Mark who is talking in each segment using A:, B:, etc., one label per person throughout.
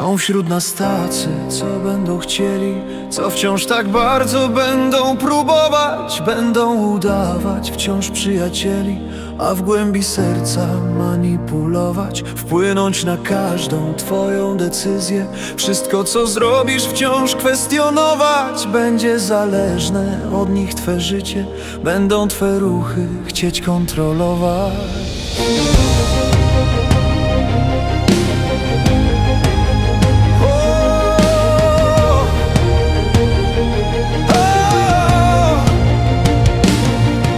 A: Są wśród nas tacy, co będą chcieli Co wciąż tak bardzo będą próbować Będą udawać wciąż przyjacieli A w głębi serca manipulować Wpłynąć na każdą twoją decyzję. Wszystko co zrobisz wciąż kwestionować Będzie zależne od nich twe życie Będą twe ruchy chcieć kontrolować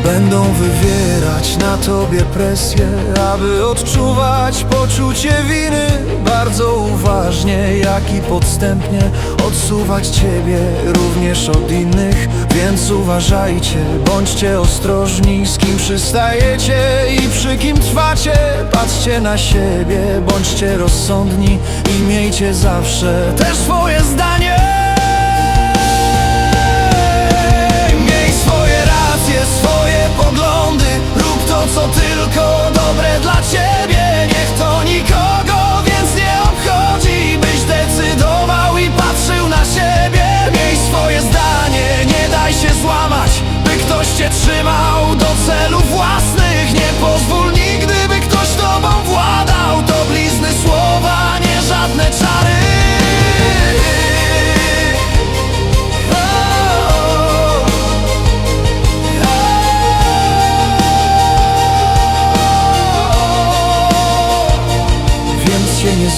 A: Będą wywierać na tobie presję, aby odczuwać poczucie winy. Bardzo uważnie, jak i podstępnie odsuwać ciebie również od innych. Więc uważajcie, bądźcie ostrożni, z kim przystajecie i przy kim trwacie. Patrzcie na siebie, bądźcie rozsądni i miejcie zawsze też swoje zdanie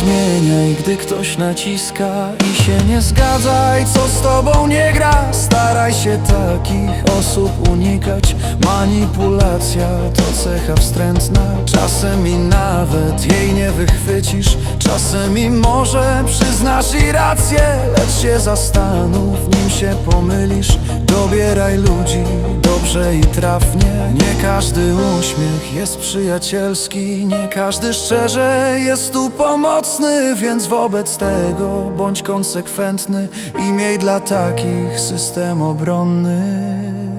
A: zmieniaj, gdy ktoś naciska I się nie zgadzaj, co z tobą nie gra Staraj się takich osób unikać. Manipulacja to cecha wstrętna Czasem i nawet jej nie wychwycisz. Czasem i może przyznasz i rację Lecz się zastanów, nim się pomylisz. Dobieraj ludzi dobrze i trafnie. Nie każdy uśmiech jest przyjacielski Nie każdy szczerze jest tu pomocny Więc wobec tego bądź konsekwentny. I miej dla takich system obronny